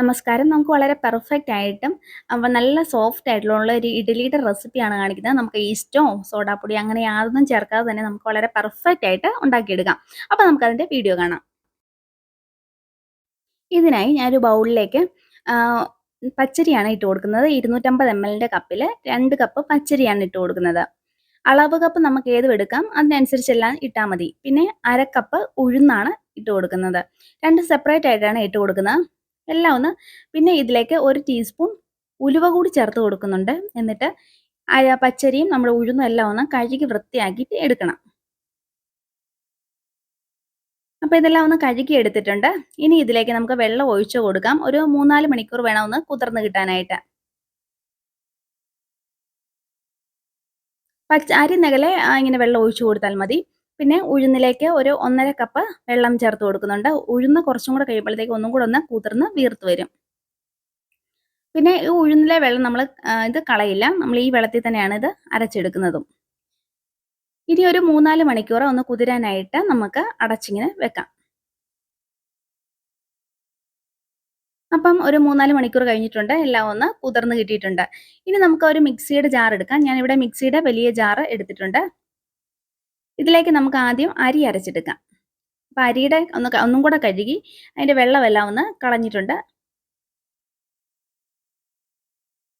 നമസ്കാരം. നമുക്ക് വളരെ പെർഫെക്റ്റ് ആയിട്ടും നല്ല സോഫ്റ്റ് ആയിട്ടുള്ള ഒരു ഇഡ്ഡലിയുടെ റെസിപ്പിയാണ് കാണിക്കുന്നത്. നമുക്ക് ഈസ്റ്റോ, സോഡാപ്പൊടി അങ്ങനെ യാതൊന്നും ചേർക്കാതെ തന്നെ നമുക്ക് വളരെ പെർഫെക്റ്റ് ആയിട്ട് ഉണ്ടാക്കിയെടുക്കാം. അപ്പോൾ നമുക്കതിന്റെ വീഡിയോ കാണാം. ഇതിനായി ഞാനൊരു ബൗളിലേക്ക് പച്ചരിയാണ് ഇട്ട് കൊടുക്കുന്നത്. ഇരുന്നൂറ്റമ്പത് എം എല്ലിന്റെ കപ്പിൽ രണ്ട് കപ്പ് പച്ചരിയാണ് ഇട്ട് കൊടുക്കുന്നത്. അളവ് കപ്പ് നമുക്ക് ഏതും എടുക്കാം. അതിനനുസരിച്ചെല്ലാം ഇട്ടാൽ മതി. പിന്നെ അരക്കപ്പ് കപ്പ് ഉഴുന്നാണ് ഇട്ട് കൊടുക്കുന്നത്. രണ്ട് സെപ്പറേറ്റ് ആയിട്ടാണ് ഇട്ട് കൊടുക്കുന്നത്. എല്ലാം ഒന്ന് പിന്നെ ഇതിലേക്ക് ഒരു ടീസ്പൂൺ ഉലുവ കൂടി ചേർത്ത് കൊടുക്കുന്നുണ്ട്. എന്നിട്ട് ആ പച്ചരിയും നമ്മൾ ഉഴുന്നും എല്ലാം ഒന്ന് കഴുകി വൃത്തിയാക്കിയിട്ട് എടുക്കണം. അപ്പോൾ ഇതെല്ലാം ഒന്ന് കഴുകി എടുത്തിട്ടുണ്ട്. ഇനി ഇതിലേക്ക് നമുക്ക് വെള്ളം ഒഴിച്ചു കൊടുക്കാം. ഒരു 3, 4 മണിക്കൂർ വേണം ഒന്ന് കുതിർന്ന് കിട്ടാനായിട്ട്. പച്ച അരി നകലെ ഇങ്ങനെ വെള്ളം ഒഴിച്ചു കൊടുത്താൽ മതി. പിന്നെ ഉഴുന്നിലേക്ക് ഒരു 1 1/2 കപ്പ് വെള്ളം ചേർത്ത് കൊടുക്കുന്നുണ്ട്. ഉഴുന്ന് കുറച്ചും കൂടെ കഴിയുമ്പോഴത്തേക്ക് ഒന്നും കൂടെ ഒന്ന് കുതിർന്ന് വീർത്ത് വരും. പിന്നെ ഈ ഉഴുന്നിലെ വെള്ളം നമ്മൾ ഇത് കളയില്ല. നമ്മൾ ഈ വെള്ളത്തിൽ തന്നെയാണ് ഇത് അരച്ചെടുക്കുന്നതും. ഇനി ഒരു 3, 4 മണിക്കൂർ ഒന്ന് കുതിരാനായിട്ട് നമുക്ക് അടച്ചിങ്ങനെ വെക്കാം. അപ്പം ഒരു 3, 4 മണിക്കൂർ കഴിഞ്ഞിട്ടുണ്ട്. എല്ലാം ഒന്ന് കുതിർന്ന് കിട്ടിയിട്ടുണ്ട്. ഇനി നമുക്ക് ഒരു മിക്സിയുടെ ജാർ എടുക്കാം. ഞാനിവിടെ മിക്സിയുടെ വലിയ ജാർ എടുത്തിട്ടുണ്ട്. ഇതിലേക്ക് നമുക്ക് ആദ്യം അരി അരച്ചെടുക്കാം. അപ്പോൾ അരിയുടെ ഒന്ന് ഒന്നും കൂടെ കഴുകി അതിന്റെ വെള്ളമെല്ലാം ഒന്ന് കളഞ്ഞിട്ടുണ്ട്.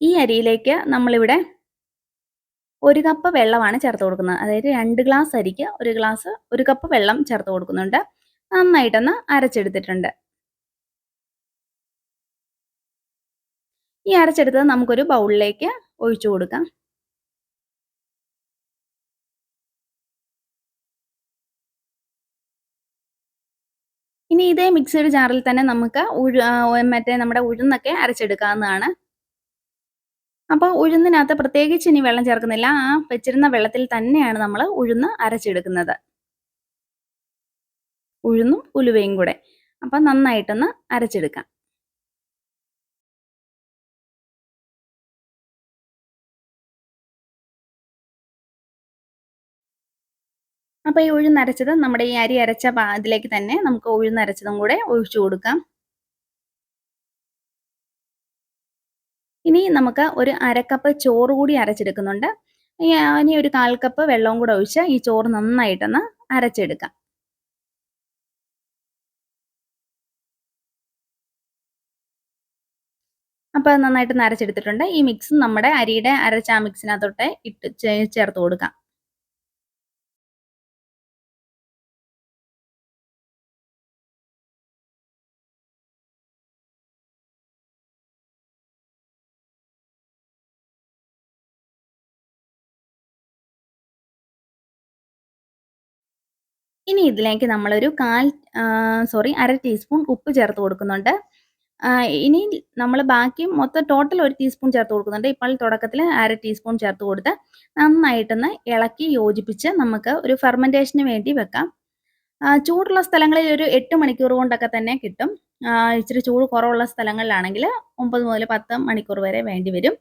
ഈ അരിയിലേക്ക് നമ്മളിവിടെ ഒരു കപ്പ് വെള്ളമാണ് ചേർത്ത് കൊടുക്കുന്നത്. അതായത് രണ്ട് ഗ്ലാസ് അരിക്ക് ഒരു ഗ്ലാസ് ഒരു കപ്പ് വെള്ളം ചേർത്ത് കൊടുക്കുന്നുണ്ട്. നന്നായിട്ടൊന്ന് അരച്ചെടുത്തിട്ടുണ്ട്. ഈ അരച്ചെടുത്തത് നമുക്കൊരു ബൗളിലേക്ക് ഒഴിച്ചു കൊടുക്കാം. ഇനി ഇതേ മിക്സിയുടെ ജാറിൽ തന്നെ നമുക്ക് ഉഴു മറ്റേ നമ്മുടെ ഉഴുന്നൊക്കെ അരച്ചെടുക്കാവുന്നതാണ്. അപ്പോൾ ഉഴുന്നിനകത്ത് പ്രത്യേകിച്ച് ഇനി വെള്ളം ചേർക്കുന്നില്ല. ആ വെച്ചിരുന്ന വെള്ളത്തിൽ തന്നെയാണ് നമ്മൾ ഉഴുന്ന് അരച്ചെടുക്കുന്നത്. ഉഴുന്നും ഉലുവയും കൂടെ. അപ്പോൾ നന്നായിട്ടൊന്ന് അരച്ചെടുക്കാം. അപ്പോൾ ഈ ഉഴുന്നരച്ചത് നമ്മുടെ ഈ അരി അരച്ച പാതിലേക്ക് തന്നെ നമുക്ക് ഉഴുന്നരച്ചതും കൂടെ ഒഴിച്ചു കൊടുക്കാം. ഇനി നമുക്ക് ഒരു അരക്കപ്പ് കപ്പ് ചോറ് കൂടി അരച്ചെടുക്കുന്നുണ്ട്. ഇനി ഒരു 1/4 കപ്പ് വെള്ളവും കൂടെ ഒഴിച്ച് ഈ ചോറ് നന്നായിട്ടൊന്ന് അരച്ചെടുക്കാം. അപ്പോൾ നന്നായിട്ട് അരച്ചെടുത്തിട്ടുണ്ട്. ഈ മിക്സ് നമ്മുടെ അരിയുടെ അരച്ച ആ മിക്സിനകത്തോട്ട് ഇട്ട് ചേർത്ത് കൊടുക്കാം. ഇനി ഇതിലേക്ക് നമ്മളൊരു 1/4 സോറി അര ടീസ്പൂൺ ഉപ്പ് ചേർത്ത് കൊടുക്കുന്നുണ്ട്. ഇനി നമ്മൾ ബാക്കി മൊത്തം ടോട്ടൽ ഒരു ടീസ്പൂൺ ചേർത്ത് കൊടുക്കുന്നുണ്ട്. ഇപ്പോൾ തുടക്കത്തിൽ അര ടീസ്പൂൺ ചേർത്ത് കൊടുത്ത് നന്നായിട്ടൊന്ന് ഇളക്കി യോജിപ്പിച്ച് നമുക്ക് ഒരു ഫെർമെന്റേഷന് വേണ്ടി വെക്കാം. ചൂടുള്ള സ്ഥലങ്ങളിൽ ഒരു എട്ട് മണിക്കൂർ കൊണ്ടൊക്കെ തന്നെ കിട്ടും. ഇച്ചിരി ചൂട് കുറവുള്ള സ്ഥലങ്ങളിലാണെങ്കിൽ ഒമ്പത് മുതൽ 10 മണിക്കൂർ വരെ വേണ്ടി വരും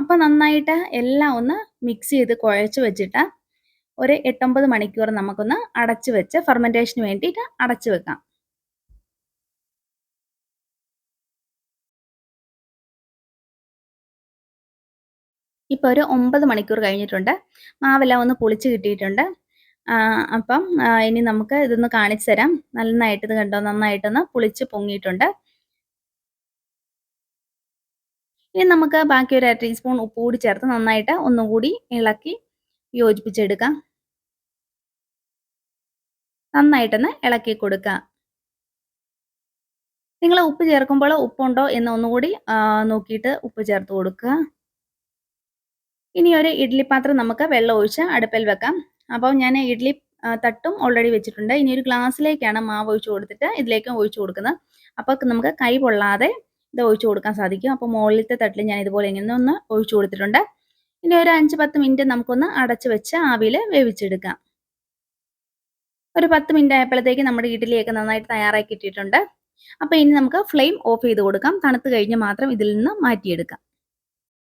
അപ്പോൾ നന്നായിട്ട് എല്ലാം ഒന്ന് മിക്സ് ചെയ്ത് കുഴച്ച് വെച്ചിട്ട് ഒരു 8, 9 മണിക്കൂർ നമുക്കൊന്ന് അടച്ചു വെച്ച് ഫെർമെന്റേഷന് വേണ്ടിയിട്ട് അടച്ചു വെക്കാം. ഇപ്പോൾ ഒരു ഒമ്പത് മണിക്കൂർ കഴിഞ്ഞിട്ടുണ്ട്. മാവെല്ലാം ഒന്ന് പൊളിച്ച് കിട്ടിയിട്ടുണ്ട്. അപ്പം ഇനി നമുക്ക് ഇതൊന്ന് കാണിച്ചു തരാം. നന്നായിട്ട് ഇത് കണ്ടോ നന്നായിട്ടൊന്ന് പുളിച്ച് പൊങ്ങിയിട്ടുണ്ട്. ഇനി നമുക്ക് ബാക്കി ഒരു അര ടീസ്പൂൺ ഉപ്പ് കൂടി ചേർത്ത് നന്നായിട്ട് ഒന്നുകൂടി ഇളക്കി യോജിപ്പിച്ചെടുക്കാം. നന്നായിട്ടൊന്ന് ഇളക്കി കൊടുക്കുക. നിങ്ങൾ ഉപ്പ് ചേർക്കുമ്പോൾ ഉപ്പുണ്ടോ എന്ന് ഒന്നുകൂടി നോക്കിയിട്ട് ഉപ്പ് ചേർത്ത് കൊടുക്കുക. ഇനി ഒരു ഇഡ്ഡലി പാത്രം നമുക്ക് വെള്ളം ഒഴിച്ച് അടുപ്പിൽ വെക്കാം. അപ്പോൾ ഞാൻ ഇഡ്ഡലി തട്ടും ഓൾറെഡി വെച്ചിട്ടുണ്ട്. ഇനി ഒരു ഗ്ലാസ്സിലേക്കാണ് മാവ് ഒഴിച്ചു കൊടുത്തിട്ട് ഇതിലേക്ക് ഒഴിച്ചു കൊടുക്കുന്നത്. അപ്പോൾ നമുക്ക് കൈ പൊള്ളാതെ ഇത് ഒഴിച്ചു കൊടുക്കാൻ സാധിക്കും. അപ്പോൾ മുകളിലത്തെ തട്ടിൽ ഞാൻ ഇതുപോലെ ഇങ്ങനെ ഒന്ന് ഒഴിച്ചു കൊടുത്തിട്ടുണ്ട്. ഇനി ഒരു 5, 10 മിനിറ്റ് നമുക്കൊന്ന് അടച്ചു വെച്ച് ആവിയിൽ വേവിച്ചെടുക്കാം. ഒരു 10 മിനിറ്റ് ആയപ്പോഴത്തേക്ക് നമ്മുടെ ഇഡ്ഡലിയൊക്കെ നന്നായിട്ട് തയ്യാറാക്കി ഇട്ടിട്ടുണ്ട് അപ്പോൾ ഇനി നമുക്ക് ഫ്ലെയിം ഓഫ് ചെയ്ത് കൊടുക്കാം. തണുത്ത് കഴിഞ്ഞ് മാത്രം ഇതിൽ നിന്ന് മാറ്റിയെടുക്കാം.